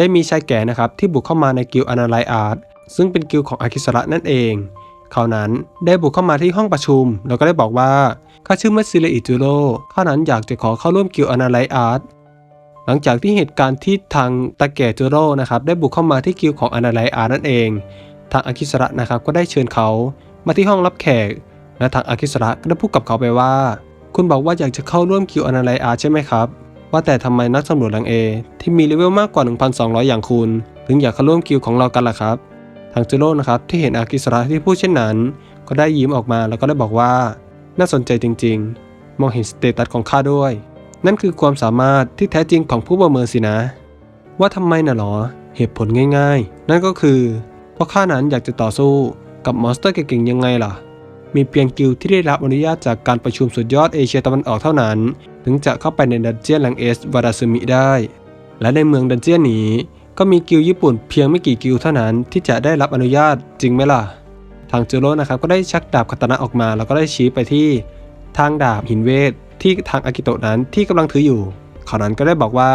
ได้มีชายแก่นะครับที่บุกเข้ามาในกิลอนาไลอาร์ตซึ่งเป็นกิลของอากิสระนั่นเอง เขานั้นได้บุกเข้ามาที่ห้องประชุม แล้วก็ได้บอกว่าข้าชื่อมัตสึเรอิจูโร่ข้านั้นอยากจะขอเข้าร่วมกิลอนาไลอาร์ตหลังจากที่เหตุการณ์ที่ทางตาแก่จูโร่นะครับได้บุกเข้ามาที่กิลของอนาไลอาร์ตนั่นเอง ทางอากิสระนะครับก็ได้เชิญเขามาที่ห้องรับแขก และทางอากิสระก็ได้พูดกับเขาไปว่า คุณบอกว่าอยากจะเข้าร่วมกิลอนาไลอาร์ตใช่ไหมครับ ว่าแต่ทำไมนักสำรวจแรงเอที่มีเลเวลมากกว่า 1,200 อย่างคุณ ถึงอยากเข้าร่วมกิลของเรากันล่ะครับ ทางจูโร่นะครับ ที่เห็นอากิสระที่พูดเช่นนั้น ก็ได้ยิ้มออกมาแล้วก็ได้บอกว่า น่าสนใจจริง ๆ มองเห็นสเตตัสของข้าด้วย นั่นคือความสามารถที่แท้จริงของผู้ประเมินสินะ ว่าทำไมน่ะหรอ เหตุผลง่าย ๆ นั่นก็คือ เพราะข้านั้นอยากจะต่อสู้กับมอนสเตอร์เก่งๆยังไงล่ะ มีเพียงกิลที่ได้รับอนุญาตจากการประชุมสุดยอดเอเชียตะวันออกเท่านั้น ถึงจะเข้าไปในดันเจียนแหลงเอสวาราซึมิได้ และในเมืองดันเจียนนี้ ก็มีกิลญี่ปุ่นเพียงไม่กี่กิลเท่านั้นที่จะได้รับอนุญาตจริงไหมล่ะ ทางจูโร่นะครับก็ได้ชักดาบคาตานะออกมา แล้วก็ได้ชี้ไปที่ ทางดาบหินเวทที่ทางอากิโตะนั้นที่กำลังถืออยู่เขานั้นก็ได้บอกว่า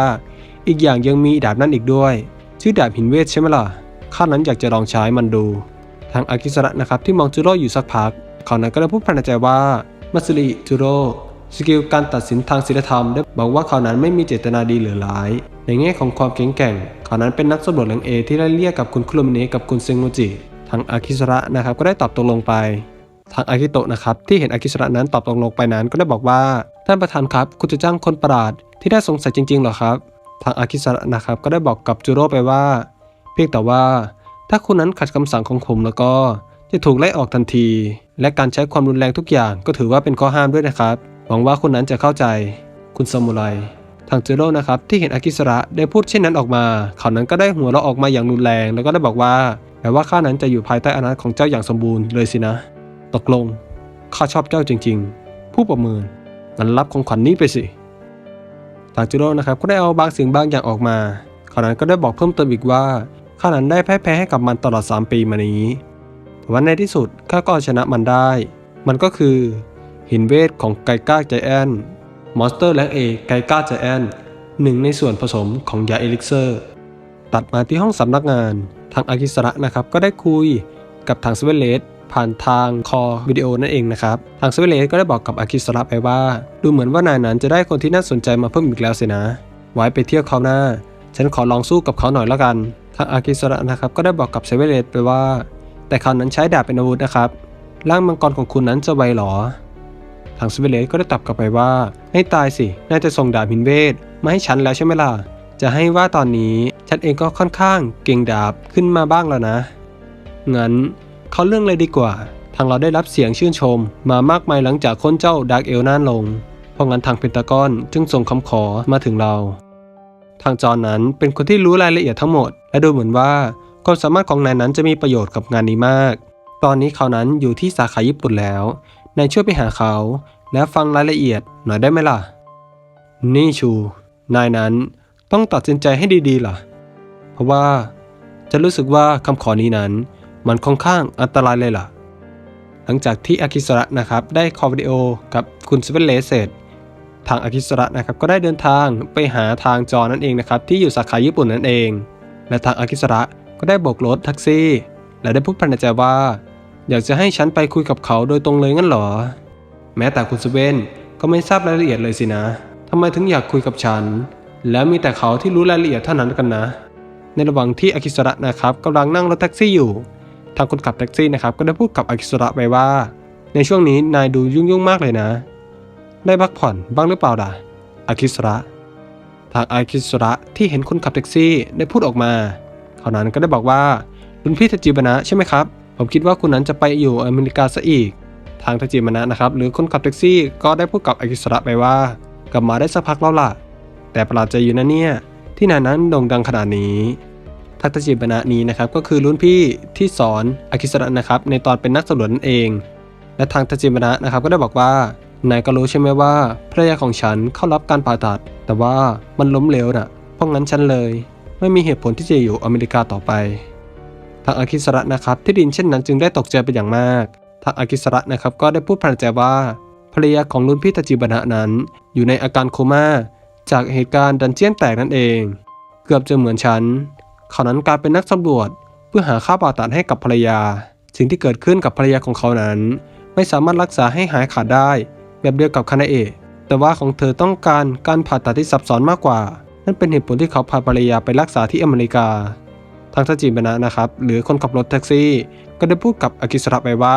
อีกอย่างยังมีดาบนั่นอีกด้วย ชื่อดาบหินเวทใช่ไหมล่ะข้านั้นอยากจะลองใช้มันดู ทางอากิสระนะครับที่มองจูโร่อยู่สักพัก เขานั้นก็ได้พูดภายในใจว่ามัสริจูโร่สกิลการตัดสินทางศีลธรรมได้บอกว่าเขานั้นไม่มีเจตนาดีหรือร้าย ในแง่ของความแข็งแกร่ง เขานั้นเป็นนักสำรวจแหล่งเอที่ได้เรียกกับคุณคุโรมิเนะกับคุณเซงโนจิทางอากิสระนะครับก็ได้ตอบตกลงไป ทางอากิโตะนะครับที่เห็นอากิสระนั้นตอบตกลงไปนั้นก็ได้บอกว่าท่านประธานครับ คุณจะจ้างคนประหลาดที่น่าสงสัยจริงๆหรอครับ ทางอากิสระนะครับก็ได้บอกกับจูโร่ไปว่า เพียงแต่ว่า ถ้าคุณนั้นขัดคำสั่งของผมแล้วก็ จะถูกไล่ออกทันที และการใช้ความรุนแรงทุกอย่างก็ถือว่าเป็นข้อห้ามด้วยนะครับ หวังว่าคุณนั้นจะเข้าใจ คุณซามูไรทางจูโร่นะครับที่เห็นอากิสระได้พูดเช่นนั้นออกมา เขานั้นก็ได้หัวเราะออกมาอย่างรุนแรง แล้วก็ได้บอกว่าแปลว่าข้านั้นจะอยู่ภายใต้อำนาจของเจ้าอย่างสมบูรณ์เลยสินะ ตกลงข้าชอบเจ้าจริง ๆ ผู้ประเมินงั้นรับของขวัญนนี้ไปสิ ทางจูโร่นะครับก็ได้เอาบางสิ่งบางอย่างออกมา เขานั้นก็ได้บอกเพิ่มเติมอีกว่าข้านั้นได้แพ้แพ้ให้กับมันตลอด 3 ปีมานี้ ว่าในที่สุดข้าก็ชนะมันได้ มันก็คือ หินเวทของไกก้าใจแอนมอนสเตอร์แรงเอไกก้าใจแอนหนึ่งในส่วนผสมของยาเอลิกเซอร์ ตัดมาที่ห้องสำนักงานทางอากิสระนะครับ ก็ได้คุยกับทางสเวเลสผ่านทางคอวิดีโอนั่นเองนะครับ ทางสเวเลสก็ได้บอกกับอากิสระไปว่า ดูเหมือนว่านายนั้นจะได้คนที่น่าสนใจมาเพิ่มอีกแล้วสินะ ไว้ไปเที่ยวเขาหน้า ฉันขอลองสู้กับเขาหน่อยแล้วกัน ทางอากิสระนะครับก็ได้บอกกับเซเวเลสไปว่า แต่เขานั้นใช้ดาบเป็นอาวุธนะครับ ร่างมังกรของคุณนั้นจะไวหรอ ทางสเวเลสก็ได้ตอบกลับไปว่า ให้ตายสิ น่าจะส่งดาบหินเวทมาให้ฉันแล้วใช่ไหมล่ะ จะให้ว่าตอนนี้ฉันเองก็ค่อนข้างเก่งดาบขึ้นมาบ้างแล้วนะ งั้นเขาเรื่องเลยดีกว่า ทางเราได้รับเสียงชื่นชม มามากมายหลังจากค้นเจ้าดาร์กเอลนั่นลง เพราะงั้นทางเพนตากอนจึงส่งคำขอมาถึงเรา ทางจอนนั้นเป็นคนที่รู้รายละเอียดทั้งหมด และดูเหมือนว่า ความสามารถของนายนั้นจะมีประโยชน์กับงานนี้มาก ตอนนี้เขานั้นอยู่ที่สาขาญี่ปุ่นแล้ว นายช่วยไปหาเขา และฟังรายละเอียดหน่อยได้ไหมล่ะ นี่ชู นายนั้นต้องตัดสินใจให้ดีๆล่ะ เพราะว่าจะรู้สึกว่าคำขอนี้นั้น มันค่อนข้างอันตรายเลยล่ะ หลังจากที่อากิสระนะครับได้คอวิดีโอกับคุณสเปนเลสเสร็จทางอากิสระนะครับก็ได้เดินทางไปหาทางจอนั่นเองนะครับที่อยู่สาขาญี่ปุ่นนั่นเอง และทางอากิสระ ก็ได้โบกรถแท็กซี่ และได้พูดภายในใจว่า อยากจะให้ฉันไปคุยกับเขาโดยตรงเลยงั้นหรอ แม้แต่คุณสเวนก็ไม่ทราบรายละเอียดเลยสินะทำไมถึงอยากคุยกับฉัน แล้วมีแต่เขาที่รู้รายละเอียดเท่านั้นกันนะ ในระหว่างที่อากิสระนะครับกำลังนั่งรถแท็กซี่อยู่ ทางคนขับแท็กซี่นะครับก็ได้พูดกับอากิสระไปว่า ในช่วงนี้นายดูยุ่งๆมากเลยนะ ได้พักผ่อนบ้างหรือเปล่าด่ะอากิสระ ทางอากิสระที่เห็นคนขับแท็กซี่ได้พูดออกมา เขานั้นก็ได้บอกว่ารุ่นพี่ทจิบนะใช่ไหมครับ ผมคิดว่าคุณนั้นจะไปอยู่อเมริกาซะอีก ทางทจิบนะนะครับ หรือคนขับแท็กซี่ก็ได้พูดกับอากิสระไปว่า กลับมาได้สักพักแล้วล่ะ แต่ประหลาดใจอยู่นะเนี่ย ที่นายนั้นโด่งดังขนาดนี้ทักตาจิบนะนี้นะครับก็คือรุ่นพี่ที่สอนอากิสระนะครับในตอนเป็นนักสำรวจนั่นเอง และทางทาจิบนะนะครับก็ได้บอกว่านายก็รู้ใช่ไหมว่าภรรยาของฉันเข้ารับการผ่าตัด แต่ว่ามันล้มเหลวน่ะเพราะงั้นฉันเลย ไม่มีเหตุผลที่จะอยู่อเมริกาต่อไปทางอากิสระนะครับที่ดินเช่นนั้นจึงได้ตกใจเป็นอย่างมากทางอากิสระนะครับก็ได้พูดผ่านใจว่าภรรยาของรุ่นพี่ตาจิบานะนั้น อยู่ในอาการโคม่าจากเหตุการณ์ดันเจียนแตกนั่นเอง เกือบจะเหมือนฉัน เขานั้นกลายเป็นนักสำรวจ เพื่อหาค่าผ่าตัดให้กับภรรยา สิ่งที่เกิดขึ้นกับภรรยาของเขานั้น ไม่สามารถรักษาให้หายขาดได้ แบบเดียวกับคานาเอะแต่ว่าของเธอต้องการการผ่าตัดที่ซับซ้อนมากกว่า นั่นเป็นเหตุผลที่เขาพาภรรยาไปรักษาที่อเมริกา ทางทาจิบนะนะครับ หรือคนขับรถแท็กซี่ ก็ได้พูดกับอากิสระไปว่า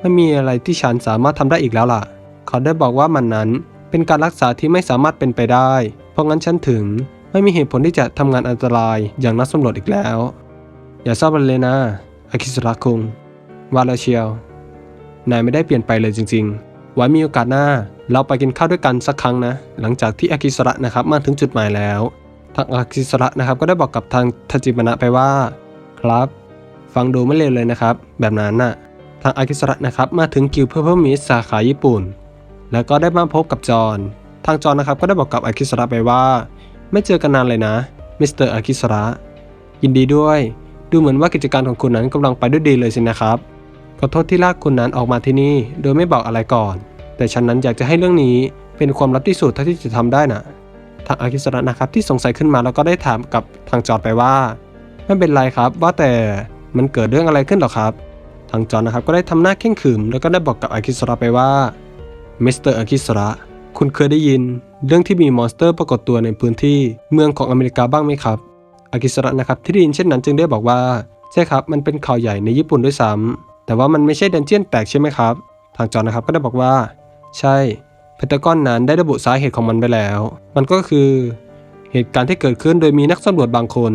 ไม่มีอะไรที่ฉันสามารถทำได้อีกแล้วล่ะ เขาได้บอกว่ามันนั้นเป็นการรักษาที่ไม่สามารถเป็นไปได้ เพราะงั้นฉันถึงไม่มีเหตุผลที่จะทำงานอันตรายอย่างนักสำรวจอีกแล้ว อย่าเศร้าไปเลยนะอากิสระคุงว่าแล้วเชียวนายไม่ได้เปลี่ยนไปเลยจริง ๆ ไว้มีโอกาสหน้า เราไปกินข้าวด้วยกันสักครั้งนะ หลังจากที่อากิสระนะครับมาถึงจุดหมายแล้ว ทางอากิสระนะครับก็ได้บอกกับทางทาจิบะนะไปว่า ครับ ฟังดูไม่เลวเลยนะครับ แบบนั้นน่ะ ทางอากิสระนะครับมาถึงกิวเพื่อเพิ่มมิสสาขาญี่ปุ่น แล้วก็ได้มาพบกับจอห์นทางจอห์นนะครับก็ได้บอกกับอากิสระไปว่า ไม่เจอกันนานเลยนะมิสเตอร์อากิสระยินดีด้วย ดูเหมือนว่ากิจการของคุณนั้นกำลังไปด้วยดีเลยสินะครับขอโทษที่ลากคุณนั้นออกมาที่นี่ โดยไม่บอกอะไรก่อน แต่ฉันนั้นอยากจะให้เรื่องนี้เป็นความลับที่สุดเท่าที่จะทำได้นะทางอากิสระนะครับที่สงสัยขึ้นมาแล้วก็ได้ถามกับทางจอร์ดไปว่า ไม่เป็นไรครับ ว่าแต่มันเกิดเรื่องอะไรขึ้นหรอครับ ทางจอร์ดนะครับก็ได้ทำหน้าเข่งขรึมแล้วก็ได้บอกกับอากิสระไปว่ามิสเตอร์อากิสระคุณเคยได้ยิน เรื่องที่มีมอนสเตอร์ปรากฏตัวในพื้นที่เมืองของอเมริกาบ้างไหมครับอากิสระนะครับที่ได้ยินเช่นนั้นจึงได้บอกว่า ใช่ครับมันเป็นข่าวใหญ่ในญี่ปุ่นด้วยซ้ำแต่ว่ามันไม่ใช่ดันเจียนแตกใช่ไหมครับ ทางจอนะครับก็ได้บอกว่า ใช่ เพนตากอนนั้นได้ระบุสาเหตุของมันไปแล้ว มันก็คือ เหตุการณ์ที่เกิดขึ้นโดยมีนักสำรวจบางคน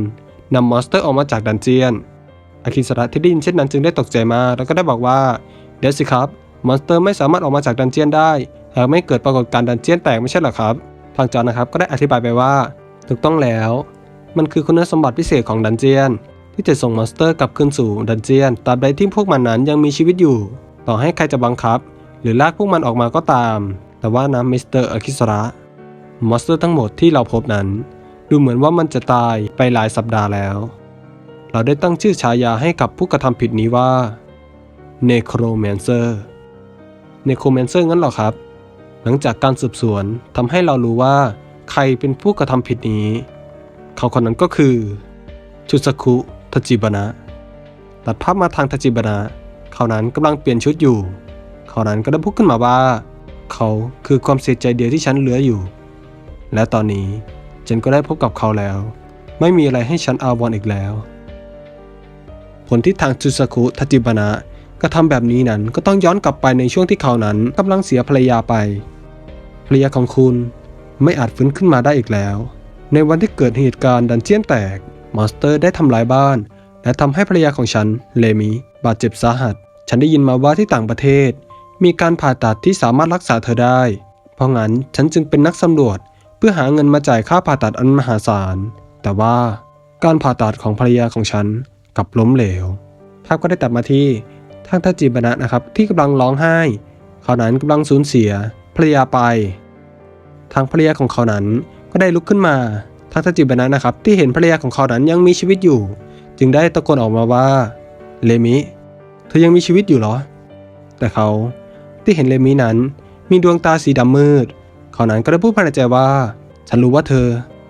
นำมอนสเตอร์ออกมาจากดันเจียน อากิสระที่ได้ยินเช่นนั้นจึงได้ตกใจมากแล้วก็ได้บอกว่า เดี๋ยวสิครับ มอนสเตอร์ไม่สามารถออกมาจากดันเจียนได้ หากไม่เกิดปรากฏการณ์ดันเจียนแตกไม่ใช่หรอครับ ทางจอนนะครับก็ได้อธิบายไปว่า ถูกต้องแล้ว มันคือคุณสมบัติพิเศษของดันเจียน ที่จะส่งมอนสเตอร์กลับคืนสู่ดันเจียนตราบใดที่พวกมันนั้นยังมีชีวิตอยู่ ต่อให้ใครจะบังคับ หรือลากพวกมันออกมาก็ตาม แต่ว่านะมิสเตอร์อากิสระมอนสเตอร์ทั้งหมดที่เราพบนั้น ดูเหมือนว่ามันจะตายไปหลายสัปดาห์แล้ว เราได้ตั้งชื่อฉายาให้กับผู้กระทำผิดนี้ว่า Necromancer Necromancer งั้นหรอครับ หลังจากการสืบสวนทำให้เรารู้ว่า ใครเป็นผู้กระทำผิดนี้ เขาคนนั้นก็คือชุสคุทจิบนะตัดภาพมาทางทจิบนะเขานั้นกำลังเปลี่ยนชุดอยู่ เขานั้นก็ได้พูดขึ้นมาว่า เขาคือความเสียใจเดียวที่ฉันเหลืออยู่ และตอนนี้ฉันก็ได้พบกับเขาแล้ว ไม่มีอะไรให้ฉันอาวรณ์อีกแล้ว ผลที่ทางชุสคุทาจิบนะกระทำแบบนี้นั้นก็ต้องย้อนกลับไปในช่วงที่เขานั้นกำลังเสียภรรยาไปภรรยาของคุณไม่อาจฟื้นขึ้นมาได้อีกแล้ว ในวันที่เกิดเหตุการณ์ดันเจียนแตกมอนสเตอร์ได้ทำลายบ้าน และทำให้ภรรยาของฉันเลมิบาดเจ็บสาหัส ฉันได้ยินมาว่าที่ต่างประเทศ มีการผ่าตัดที่สามารถรักษาเธอได้ เพราะงั้นฉันจึงเป็นนักสำรวจเพื่อหาเงินมาจ่ายค่าผ่าตัดอันมหาศาล แต่ว่าการผ่าตัดของภรรยาของฉันกลับล้มเหลว ภาพก็ได้ตัดมาที่ทางทาจิบนะนะครับที่กำลังร้องไห้ เขานั้นกำลังสูญเสียภรรยาไป ทางภรรยาของเขานั้นก็ได้ลุกขึ้นมา ทางทาจิบนะนะครับที่เห็นภรรยาของเขานั้นยังมีชีวิตอยู่ จึงได้ตะโกนออกมาว่าเลมิ เธอยังมีชีวิตอยู่เหรอ แต่เขา ที่เห็นเลมินั้น มีดวงตาสีดำมืด เขานั้นก็ได้พูดภายในใจว่า ฉันรู้ว่าเธอ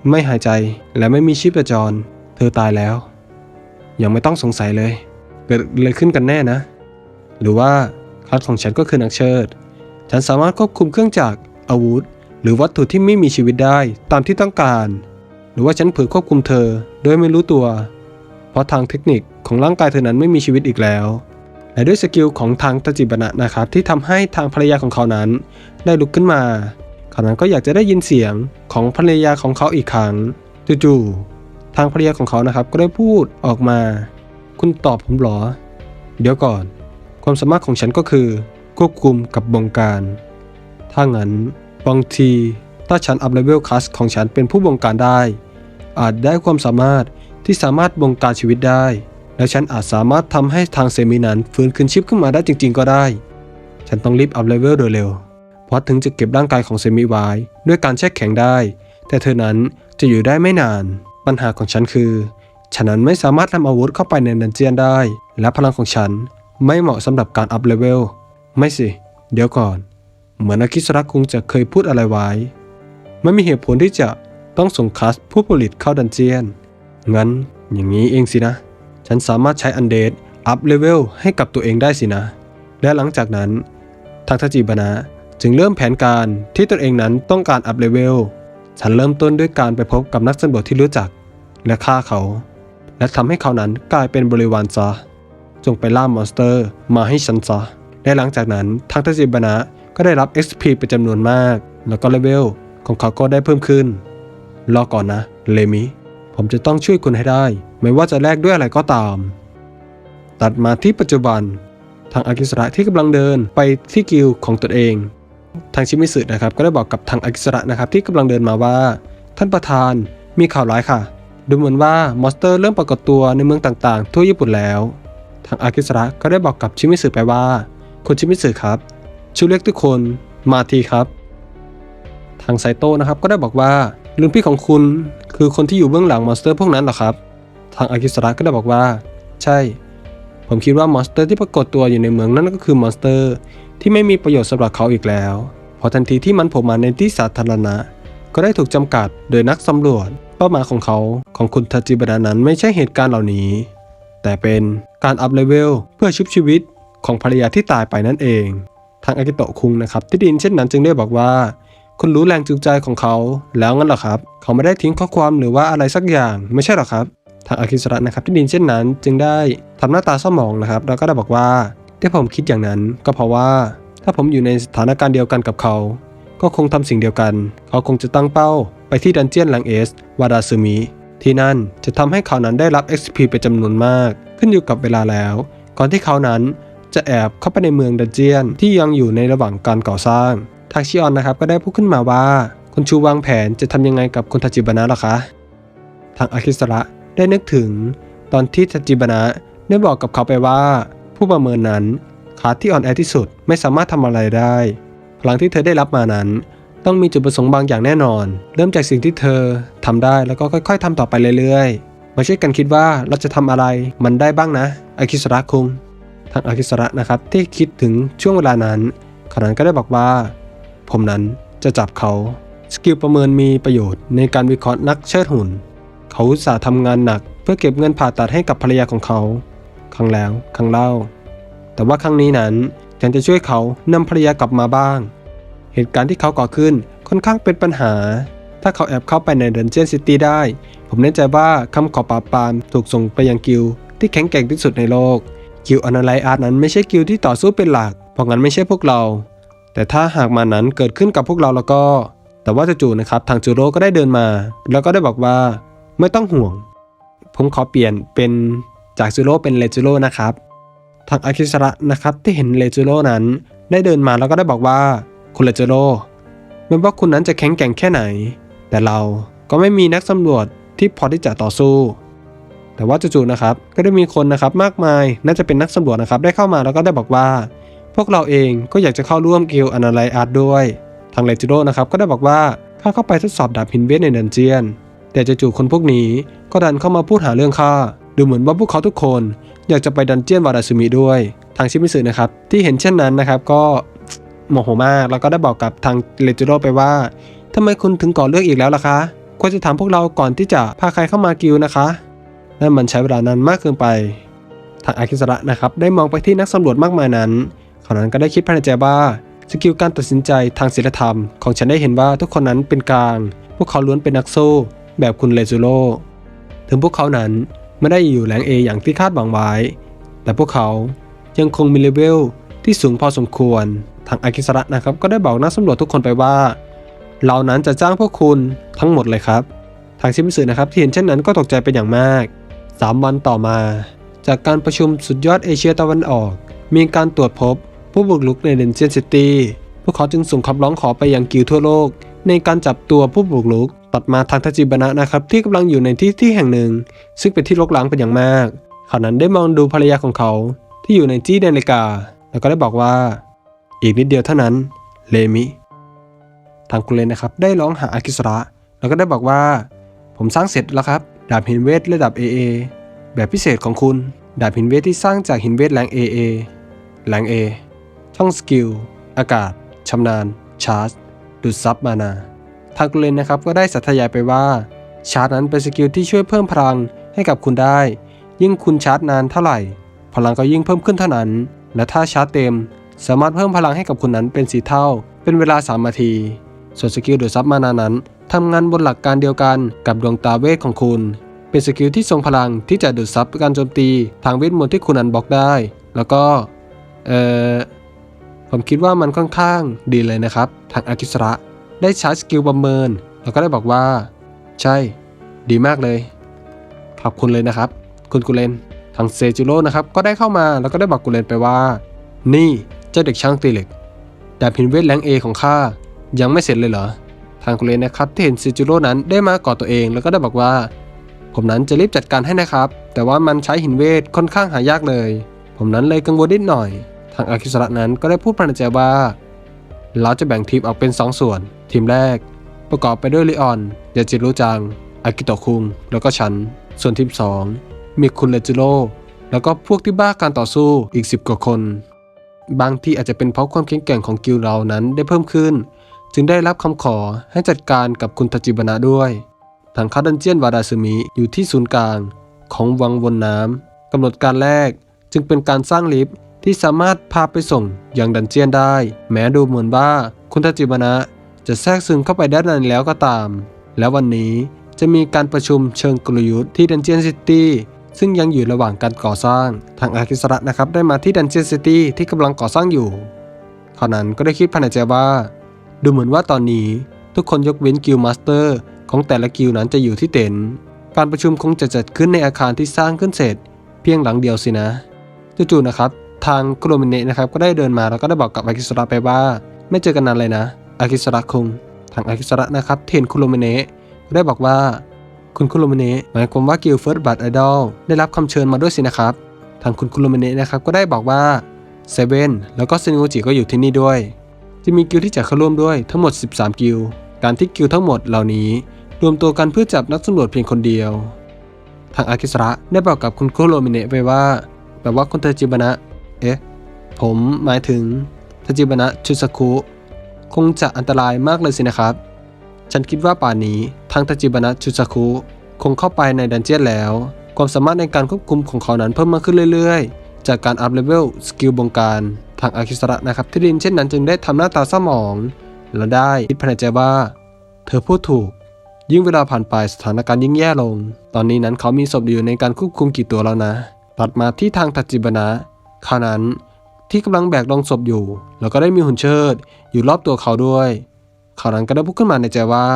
ไม่หายใจและไม่มีชีพจร เธอตายแล้ว ยังไม่ต้องสงสัยเลย เกิดอะไรขึ้นกันแน่นะ หรือว่าคลาสของฉันก็คือนักเชิด ฉันสามารถควบคุมเครื่องจักรอาวุธ หรือวัตถุที่ไม่มีชีวิตได้ตามที่ต้องการ หรือว่าฉันเผลอควบคุมเธอ โดยไม่รู้ตัว เพราะทางเทคนิคของร่างกายเธอนั้นไม่มีชีวิตอีกแล้ว และด้วยสกิลของทางตจิบนะนะครับที่ทำให้ทางภรรยาของเขานั้น ได้ลุกขึ้นมา เขานั้นก็อยากจะได้ยินเสียงของภรรยาของเขาอีกครั้งจู่ๆทางภรรยาของเขานะครับก็ได้พูดออกมา คุณตอบผมหรอ เดี๋ยวก่อน ความสามารถของฉันก็คือควบคุมกับบงการ ถ้างั้นบางทีถ้าฉันอัพเลเวลคัสของฉันเป็นผู้บงการได้ อาจได้ความสามารถที่สามารถบงการชีวิตได้ และฉันอาจสามารถทำให้ทางเซมินั้นฟื้นคืนชีพขึ้นมาได้จริง ๆ ก็ได้ ฉันต้องรีบอัพเลเวลโดยเร็ว เพราะถึงจะเก็บร่างกายของเซมิไว้ด้วยการแช่แข็งได้ แต่เธอนั้นจะอยู่ได้ไม่นาน ปัญหาของฉันคือ ฉันนั้นไม่สามารถนำอาวุธเข้าไปในดันเจียนได้ และพลังของฉันไม่เหมาะสำหรับการอัพเลเวล ไม่สิ เดี๋ยวก่อน เหมือนอากิสระคงจะเคยพูดอะไรไว้ ไม่มีเหตุผลที่จะต้องส่งคัสผู้ผลิตเข้าดันเจียน งั้นอย่างนี้เองสินะ ฉันสามารถใช้อันเดดอัพเลเวลให้กับตัวเองได้สินะ และหลังจากนั้นทางทจิบนะจึงเริ่มแผนการที่ตนเองนั้นต้องการอัพเลเวล ฉันเริ่มต้นด้วยการไปพบกับนักสำรวจที่รู้จัก และฆ่าเขา และทำให้เขานั้นกลายเป็นบริวารซะ จงไปล่ามอนสเตอร์มาให้ฉันซะ และหลังจากนั้นทางทจิบนะก็ได้รับ XP เป็นจำนวนมาก แล้วก็เลเวลของเขาก็ได้เพิ่มขึ้น รอก่อนนะ เลมิ ผมจะต้องช่วยคุณให้ได้ ไม่ว่าจะแลกด้วยอะไรก็ตาม ตัดมาที่ปัจจุบัน ทางอากิสระที่กำลังเดินไปที่กิลของตนเอง ทางชิมิสึนะครับก็ได้บอกกับทางอากิสระนะครับที่กำลังเดินมาว่า ท่านประธานมีข่าวร้ายค่ะ ดูเหมือนว่ามอนสเตอร์เริ่มปรากฏตัวในเมืองต่างๆ ทั่วญี่ปุ่นแล้ว ทางอากิสระก็ได้บอกกับชิมิสึไปว่าคุณชิมิสึครับช่วยเรียกทุกคนมาทีครับทางไซโต้นะครับก็ได้บอกว่ารุ่นพี่ของคุณคือคนที่อยู่เบื้องหลังมอนสเตอร์พวกนั้นเหรอครับ ทางอากิสระก็ได้บอกว่า ใช่ ผมคิดว่ามอนสเตอร์ที่ปรากฏตัวอยู่ในเมืองนั่นก็คือมอนสเตอร์ที่ไม่มีประโยชน์สำหรับเขาอีกแล้วเพอทันทีที่มันโผล่มาในที่สาธารณะ ก็ได้ถูกจำกัดโดยนักสำรวจ เป้าหมายของเขาของคุณทาจิบานานั้นไม่ใช่เหตุการณ์เหล่านี้ แต่เป็นการอัพเลเวลเพื่อชุบชีวิตของภรรยาที่ตายไปนั่นเอง ทางอากิโตะคุงนะครับที่ดินเช่นนั้นจึงได้บอกว่าคุณรู้แรงจูงใจของเขาแล้วงั้นหรอครับ เขาไม่ได้ทิ้งข้อความหรือว่าอะไรสักอย่างไม่ใช่หรอครับ ทางอากิสระนะครับที่ดินเช่นนั้น จึงได้ทำหน้าตาเศร้าหมองนะครับ แล้วก็ได้บอกว่าที่ผมคิดอย่างนั้นก็เพราะว่า ถ้าผมอยู่ในสถานการณ์เดียวกันกับเขา ก็คงทำสิ่งเดียวกัน เขาคงจะตั้งเป้าไปที่ดันเจียนหลังเอสวาดาซึมิที่นั่นจะทำให้เขานั้นได้รับ XP เป็นจำนวนมาก ขึ้นอยู่กับเวลาแล้ว ก่อนที่เขานั้นจะแอบเข้าไปในเมืองดันเจียนที่ยังอยู่ในระหว่างการก่อสร้าง ทางชิออนนะครับก็ได้พูดขึ้นมาว่าคุณชูวางแผนจะทำยังไงกับคุณทาจิบานะล่ะคะ ทางอาคิสระ ได้นึกถึงตอนที่ทาจิบนะได้บอกกับเขาไปว่า ผู้ประเมินนั้นขาที่อ่อนแอที่สุดไม่สามารถทำอะไรได้ พลังที่เธอได้รับมานั้น ต้องมีจุดประสงค์บางอย่างแน่นอน เริ่มจากสิ่งที่เธอทำได้แล้วก็ค่อย ๆทำต่อไปเรื่อยๆ มาช่วยกันคิดว่าเราจะทำอะไรมันได้บ้างนะอาคิสระคุงทางอากิสระนะครับที่คิดถึงช่วงเวลานั้นเขานั้นก็ได้บอกว่า ผมนั้นจะจับเขา สกิลประเมินมีประโยชน์ในการวิเคราะห์นักเชิดหุ่น เขาอุตส่าห์ทำงานหนัก เพื่อเก็บเงินผ่าตัดให้กับภรรยาของเขา ครั้งแล้ว ครั้งเล่า แต่ว่าครั้งนี้นั้นฉันจะช่วยเขานำภรรยากลับมาบ้าง เหตุการณ์ที่เขาก่อขึ้นค่อนข้างเป็นปัญหา ถ้าเขาแอบเข้าไปในเดนเจียนซิตี้ได้ ผมแน่ใจว่าคำขอปราบปรามถูกส่งไปยังกิลที่แข็งแกร่งที่สุดในโลก กิลอนาไลอาร์ตนั้นไม่ใช่กิลที่ต่อสู้เป็นหลัก เพราะงั้นไม่ใช่พวกเรา แต่ถ้าหากมันนั้นเกิดขึ้นกับพวกเราแล้วก็ แต่ว่าจู่ๆนะครับทางจูโร่ก็ได้เดินมา แล้วก็ได้บอกว่า ไม่ต้องห่วง ผมขอเปลี่ยนเป็นจากจูโร่เป็นเลจูโร่นะครับ ทางอาคิสระนะครับที่เห็นเลจูโร่นั้นได้เดินมาแล้วก็ได้บอกว่าคุณเลจูโร่ไม่ว่าคุณนั้นจะแข็งแกร่งแค่ไหน แต่เราก็ไม่มีนักสำรวจที่พอที่จะต่อสู้ แต่ว่าจู่ๆนะครับก็ได้มีคนนะครับมากมายน่าจะเป็นนักสำรวจนะครับได้เข้ามาแล้วก็ได้บอกว่า พวกเราเองก็อยากจะเข้าร่วมกิลอนาไลอาร์ตด้วย ทางเลจิโร่นะครับก็ได้บอกว่าข้าเข้าไปทดสอบดาบหินเวทในเดนเจียน แต่จู่ๆคนพวกนี้ก็ดันเข้ามาพูดหาเรื่องข้าดูเหมือนว่าพวกเขาทุกคน อยากจะไปดันเจียนวาราซึมิด้วย ทางชิมิสึนะครับ ที่เห็นเช่นนั้นนะครับก็โมโหมากแล้วก็ได้บอกกับทางเลจิโร่ไปว่าทำไมคุณถึงก่อเรื่องอีกแล้วล่ะคะควรจะถามพวกเราก่อนที่จะพาใครเข้ามากิลด์นะคะนั่นมันใช้เวลานานมากเกินไป ทางอาคิสระนะครับได้มองไปที่นักสำรวจมากมายนั้นเขานั้นก็ได้คิดภายในใจว่าสกิลการตัดสินใจทางศีลธรรม ของฉันได้เห็นว่าทุกคนนั้นเป็นกลาง พวกเขาล้วนเป็นนักสู้ แบบคุณเลจูโร่ถึงพวกเขานั้นไม่ได้อยู่แรงเออย่างที่คาดหวังไว้ แต่พวกเขายังคงมีเลเวลที่สูงพอสมควร ทางอากิสระนะครับก็ได้บอกนักสำรวจทุกคนไปว่า เรานั้นจะจ้างพวกคุณทั้งหมดเลยครับ ทางชิมิสึนะครับที่เห็นเช่นนั้นก็ตกใจเป็นอย่างมาก 3 วันต่อมา จากการประชุมสุดยอดเอเชียตะวันออก มีการตรวจพบผู้บุกรุกในเดนเจียนซิตี้ พวกเขาจึงส่งคำร้องขอไปอยังกิลด์ทั่วโลก ในการจับตัวผู้บุกรุก ตัดมาทางทจิบนะนะครับ ที่กำลังอยู่ในที่ที่แห่งหนึ่ง ซึ่งเป็นที่รกร้างเป็นอย่างมาก เขานั้นได้มองดูภรรยาของเขา ที่อยู่ในจี้นาฬิกา แล้วก็ได้บอกว่า อีกนิดเดียวเท่านั้นเลมิทางคุณเลนนะครับ ได้ร้องหาอากิสระ แล้วก็ได้บอกว่า ผมสร้างเสร็จแล้วครับ ดาบหินเวทระดับ AA แบบพิเศษของคุณ ดาบหินเวทที่สร้างจากหินเวทแรง AA แรง A ช่องสกิล อากาศชำนาญ ชาร์จ ดูดซับมานาทางกุเลนนะครับก็ได้สัทยายไปว่า ชาร์จนั้นเป็นสกิลที่ช่วยเพิ่มพลังให้กับคุณได้ ยิ่งคุณชาร์จนานเท่าไหร่ พลังก็ยิ่งเพิ่มขึ้นเท่านั้น และถ้าชาร์จเต็ม สามารถเพิ่มพลังให้กับคุณนั้นเป็นสีเท่า เป็นเวลา3นาที ส่วนสกิลดูดซับมานานั้นทำงานบนหลักการเดียวกันกับดวงตาเวทของคุณ เป็นสกิลที่ทรงพลังที่จะดูดซับการโจมตีทางเวทมนต์ที่คุณอันบล็อกได้ แล้วก็ เอ่อ ผมคิดว่ามันค่อนข้างดีเลยนะครับ ทางอากิสระ ได้ชาร์จสกิลประเมิน แล้วก็ได้บอกว่า ใช่ ดีมากเลย ขอบคุณเลยนะครับ คุณกุเลน ทางเซจิโร่นะครับ ก็ได้เข้ามาแล้วก็ได้บอกกุเลนไปว่า นี่เจ้าเด็กช่างตีเหล็กดาบพินเวทแรงเอของข้ายังไม่เสร็จเลยเหรอ ทางกุเลนนะครับที่เห็นเซจิโร่นั้นได้มากอดตัวเอง แล้วก็ได้บอกว่า ผมนั้นจะรีบจัดการให้นะครับ แต่ว่ามันใช้หินเวทค่อนข้างหายากเลย ผมนั้นเลยกังวลนิดหน่อย ทางอาคิสระนั้นก็ได้พูดภายในใจว่า เราจะแบ่งทีมออกเป็น 2 ส่วน ทีมแรก ประกอบไปด้วยลีออนยาจิรุจัง อากิโตะคุง แล้วก็ฉัน ส่วนทีม 2 มีคุณเลจิโร่แล้วก็พวกที่บ้าการต่อสู้อีก 10 กว่าคน บางที่อาจจะเป็นเพราะความแข็งแกร่งของกิลเรานั้นได้เพิ่มขึ้น จึงได้รับคำขอให้จัดการกับคุณทจิบนะด้วย ทางคาดันเจียนวาดาซึมิอยู่ที่ศูนย์กลาง ของวังวนน้ำกำหนดการแรกจึงเป็นการสร้างลิฟต์ ที่สามารถพาไปส่งยังดันเจียนได้ แม้ดูเหมือนว่าคุณทาจิบานะ จะแทรกซึมเข้าไปด้านในแล้วก็ตาม แล้ววันนี้จะมีการประชุมเชิงกลยุทธ์ที่ดันเจียนซิตี้ซึ่งยังอยู่ระหว่างการก่อสร้าง ทางอาคิสระนะครับได้มาที่ดันเจียนซิตี้ที่กำลังก่อสร้างอยู่เขานั้นก็ได้คิดภายในใจว่า ดูเหมือนว่าตอนนี้ทุกคนยกเว้นกิลมาสเตอร์ของแต่ละกิลนั้นจะอยู่ที่เต็นท์การประชุมคงจะจัดขึ้นในอาคารที่สร้างขึ้นเสร็จ เพียงหลังเดียวสินะจู่ๆนะครับ ทางโรมิเนะนะครับก็ได้เดินมาแล้วก็ได้บอกกับอากิสระไปว่า ไม่เจอกันนานเลยนะอากิสระคุงทางอากิสระนะครับเทนคุโรมิเนะก็ได้บอกว่า คุณคุโรมิเนะหมายความว่ากิลเฟิร์สบัตไอดอลได้รับคำเชิญมาด้วยสินะครับ ทางคุณคุโรมิเนะนะครับก็ได้บอกว่าเซเว่นแล้วก็เซนโงจิก็อยู่ที่นี่ด้วย จะมีกิลที่จะเข้าร่วมด้วยทั้งหมด 13 กิลการที่กิลทั้งหมดเหล่านี้ รวมตัวกันเพื่อจับนักสำรวจเพียงคนเดียว ทางอากิสระได้บอกกับคุณคุโรมิเนะไปว่า แบบว่าคุณเทจิบนะ เอ๊ะ ผมหมายถึงทจิบนะชุสคุคงจะอันตรายมากเลยสินะครับ ฉันคิดว่าป่านนี้ทางทจิบนะชุสคุคงเข้าไปในดันเจียนแล้ว ความสามารถในการควบคุมของเขานั้นเพิ่มมากขึ้นเรื่อยๆ จากการอัพเลเวลสกิลบงการทางอากิสระนะครับที่ดินเช่นนั้นจึงได้ทำหน้าตาเศร้าหมอง และได้คิดภายในใจว่า เธอพูดถูก ยิ่งเวลาผ่านไปสถานการณ์ยิ่งแย่ลง ตอนนี้นั้นเขามีศพอยู่ในการควบคุมกี่ตัวแล้วนะ ตัดมาที่ทางทัจิบนะ คราวนั้นที่กำลังแบกลงศพอยู่ แล้วก็ได้มีหุ่นเชิด อยู่รอบตัวเขาด้วยคราวนั้นก็ได้พูดขึ้นมาในใจว่า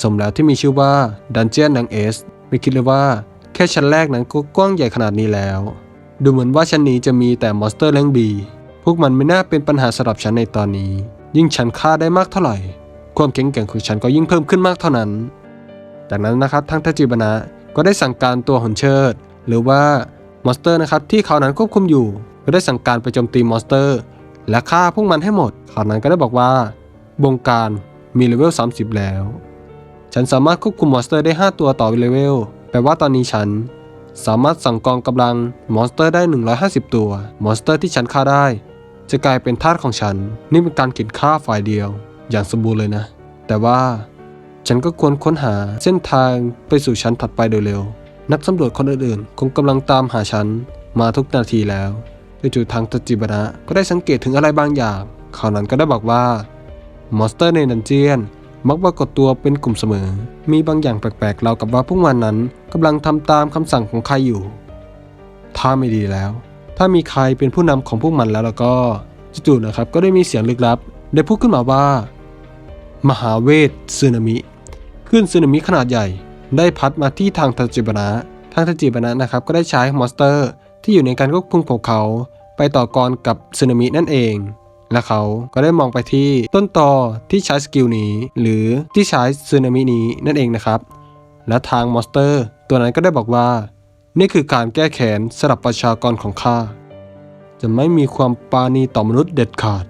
สมแล้วที่มีชื่อว่าดันเจียนนางเอสไม่คิดเลยว่าแค่ชั้นแรกนั้นก็กว้างใหญ่ขนาดนี้แล้ว ดูเหมือนว่าชั้นนี้จะมีแต่มอนสเตอร์แรงบี พวกมันไม่น่าเป็นปัญหาสำหรับฉันในตอนนี้ ยิ่งฉันฆ่าได้มากเท่าไหร่ ความแข็งแกร่งของฉันก็ยิ่งเพิ่มขึ้นมากเท่านั้น จากนั้นนะครับทางทัจิบนะก็ได้สั่งการตัวหุ่นเชิด หรือว่า มอนสเตอร์นะครับที่เขานั้นควบคุมอยู่ก็ได้สั่งการไปโจมตีมอนสเตอร์ และฆ่าพวกมันให้หมด เขานั้นก็ได้บอกว่า บงการมีเลเวล 30 แล้ว ฉันสามารถควบคุมมอนสเตอร์ได้ 5 ตัวต่อเลเวล แปลว่าตอนนี้ฉัน สามารถสั่งกองกำลังมอนสเตอร์ได้ 150 ตัว มอนสเตอร์ที่ฉันฆ่าได้ จะกลายเป็นทาสของฉัน นี่เป็นการเข็นฆ่าฝ่ายเดียว อย่างสมบูรณ์เลยนะ แต่ว่าฉันก็ควรค้นหาเส้นทางไปสู่ชั้นถัดไปโดยเร็ว นักสำรวจคนอื่นๆ คงกำลังตามหาฉันมาทุกนาทีแล้วจู่ๆทางตจิบนะก็ได้สังเกตถึงอะไรบางอย่างเขานั้นก็ได้บอกว่ามอนสเตอร์ในดันเจียน มักปรากฏตัวเป็นกลุ่มเสมอ มีบางอย่างแปลกๆเรากับว่าพวกมันนั้นกำลังทำตามคำสั่งของใครอยู่ ถ้าไม่ดีแล้ว ถ้ามีใครเป็นผู้นำของพวกมันแล้วแล้วก็จู่ๆนะครับก็ได้มีเสียงลึกลับ ได้พูดขึ้นมาว่า มหาเวทสึนามิคลื่นสึนามิขนาดใหญ่ ได้พัดมาที่ทางทาจิบนะทางทาจิบนะนะครับก็ได้ใช้มอนสเตอร์ ที่อยู่ในการควบคุมของเขา ไปต่อกรกับสึนามินั่นเอง และเขาก็ได้มองไปที่ต้นตอที่ใช้สกิลนี้ หรือที่ใช้สึนามินี้นั่นเองนะครับ และทางมอนสเตอร์ ตัวนั้นก็ได้บอกว่า นี่คือการแก้แค้นสำหรับประชากรของข้าจะไม่มีความปาณีต่อมนุษย์เด็ดขาด